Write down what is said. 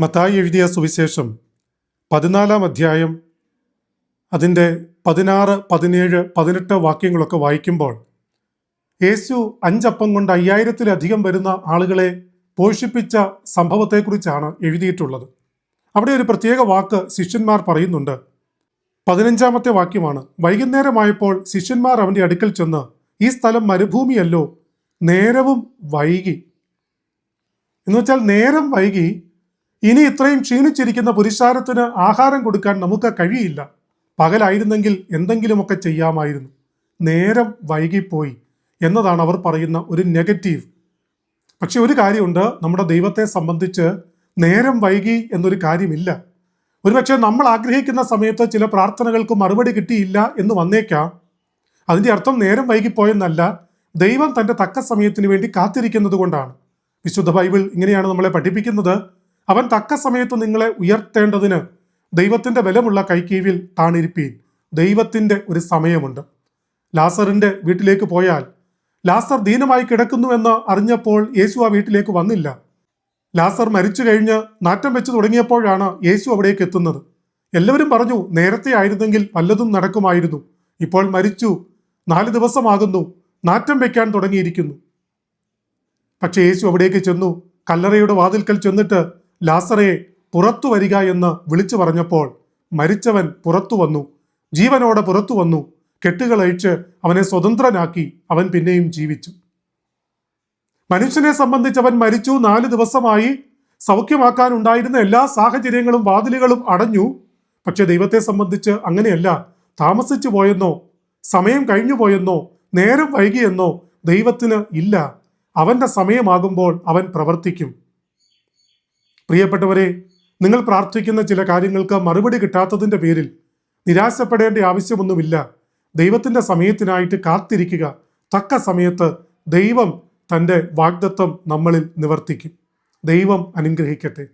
മത്തായി എഴുതിയ സുവിശേഷം പതിനാലാം അധ്യായം അതിന്റെ പതിനാറ് പതിനേഴ് പതിനെട്ട് വാക്യങ്ങളൊക്കെ വായിക്കുമ്പോൾ യേശു അഞ്ചപ്പം കൊണ്ട് അയ്യായിരത്തിലധികം വരുന്ന ആളുകളെ പോഷിപ്പിച്ച സംഭവത്തെക്കുറിച്ചാണ് എഴുതിയിട്ടുള്ളത്. അവിടെ ഒരു പ്രത്യേക വാക്ക് ശിഷ്യന്മാർ പറയുന്നുണ്ട്. പതിനഞ്ചാമത്തെ വാക്യമാണ്. വൈകുന്നേരമായപ്പോൾ ശിഷ്യന്മാർ അവന്റെ അടുക്കൽ ചെന്ന് ഈ സ്ഥലം മരുഭൂമിയല്ലോ നേരവും വൈകി. എന്നുവെച്ചാൽ നേരം വൈകി ഇനി ഇത്രയും ക്ഷീണിച്ചിരിക്കുന്ന പുരുഷാരത്തിന് ആഹാരം കൊടുക്കാൻ നമുക്ക് കഴിയില്ല. പകലായിരുന്നെങ്കിൽ എന്തെങ്കിലുമൊക്കെ ചെയ്യാമായിരുന്നു. നേരം വൈകിപ്പോയി എന്നതാണ് അവർ പറയുന്ന ഒരു നെഗറ്റീവ്. പക്ഷെ ഒരു കാര്യമുണ്ട് നമ്മുടെ ദൈവത്തെ സംബന്ധിച്ച് നേരം വൈകി എന്നൊരു കാര്യമില്ല. ഒരുപക്ഷെ നമ്മൾ ആഗ്രഹിക്കുന്ന സമയത്ത് ചില പ്രാർത്ഥനകൾക്ക് മറുപടി കിട്ടിയില്ല എന്ന് വന്നേക്കാം. അതിന്റെ അർത്ഥം നേരം വൈകിപ്പോയെന്നല്ല ദൈവം തന്റെ തക്ക സമയത്തിന് വേണ്ടി കാത്തിരിക്കുന്നത് കൊണ്ടാണ്. വിശുദ്ധ ബൈബിൾ ഇങ്ങനെയാണ് നമ്മളെ പഠിപ്പിക്കുന്നത്. അവൻ തക്ക സമയത്ത് നിങ്ങളെ ഉയർത്തേണ്ടതിന് ദൈവത്തിന്റെ ബലമുള്ള കൈക്കീവിൽ താണിരിപ്പീൻ. ദൈവത്തിന്റെ ഒരു സമയമുണ്ട്. ലാസറിന്റെ വീട്ടിലേക്ക് പോയാൽ ലാസർ ദീനമായി കിടക്കുന്നുവെന്ന് അറിഞ്ഞപ്പോൾ യേശു ആ വീട്ടിലേക്ക് വന്നില്ല. ലാസർ മരിച്ചു കഴിഞ്ഞ് നാറ്റം വെച്ച് തുടങ്ങിയപ്പോഴാണ് യേശു അവിടേക്ക് എത്തുന്നത്. എല്ലാവരും പറഞ്ഞു നേരത്തെ ആയിരുന്നെങ്കിൽ വല്ലതും നടക്കുമായിരുന്നു. ഇപ്പോൾ മരിച്ചു. നാല് ദിവസമാകുന്നു. നാറ്റം വെക്കാൻ തുടങ്ങിയിരിക്കുന്നു. പക്ഷെ യേശു അവിടേക്ക് ചെന്നു കല്ലറയുടെ വാതിൽക്കൽ ചെന്നിട്ട് ലാസറയെ പുറത്തു വരിക എന്ന് വിളിച്ചു പറഞ്ഞപ്പോൾ മരിച്ചവൻ പുറത്തു വന്നു. ജീവനോടെ പുറത്തു വന്നു. കെട്ടുകളഴിച്ച് അവനെ സ്വതന്ത്രനാക്കി അവൻ പിന്നെയും ജീവിച്ചു. മനുഷ്യനെ സംബന്ധിച്ച് അവൻ മരിച്ചു. നാല് ദിവസമായി സൗഖ്യമാക്കാൻ ഉണ്ടായിരുന്ന എല്ലാ സാഹചര്യങ്ങളും വാതിലുകളും അടഞ്ഞു. പക്ഷെ ദൈവത്തെ സംബന്ധിച്ച് അങ്ങനെയല്ല. താമസിച്ചു പോയെന്നോ സമയം കഴിഞ്ഞു പോയെന്നോ നേരം വൈകിയെന്നോ ദൈവത്തിന് ഇല്ല. അവന്റെ സമയമാകുമ്പോൾ അവൻ പ്രവർത്തിക്കും. പ്രിയപ്പെട്ടവരെ നിങ്ങൾ പ്രാർത്ഥിക്കുന്ന ചില കാര്യങ്ങൾക്ക് മറുപടി കിട്ടാത്തതിന്റെ പേരിൽ നിരാശപ്പെടേണ്ട ആവശ്യമൊന്നുമില്ല. ദൈവത്തിന്റെ സമയത്തിനായിട്ട് കാത്തിരിക്കുക. തക്ക സമയത്ത് ദൈവം തന്റെ വാഗ്ദത്വം നമ്മളിൽ നിവർത്തിക്കും. ദൈവം അനുഗ്രഹിക്കട്ടെ.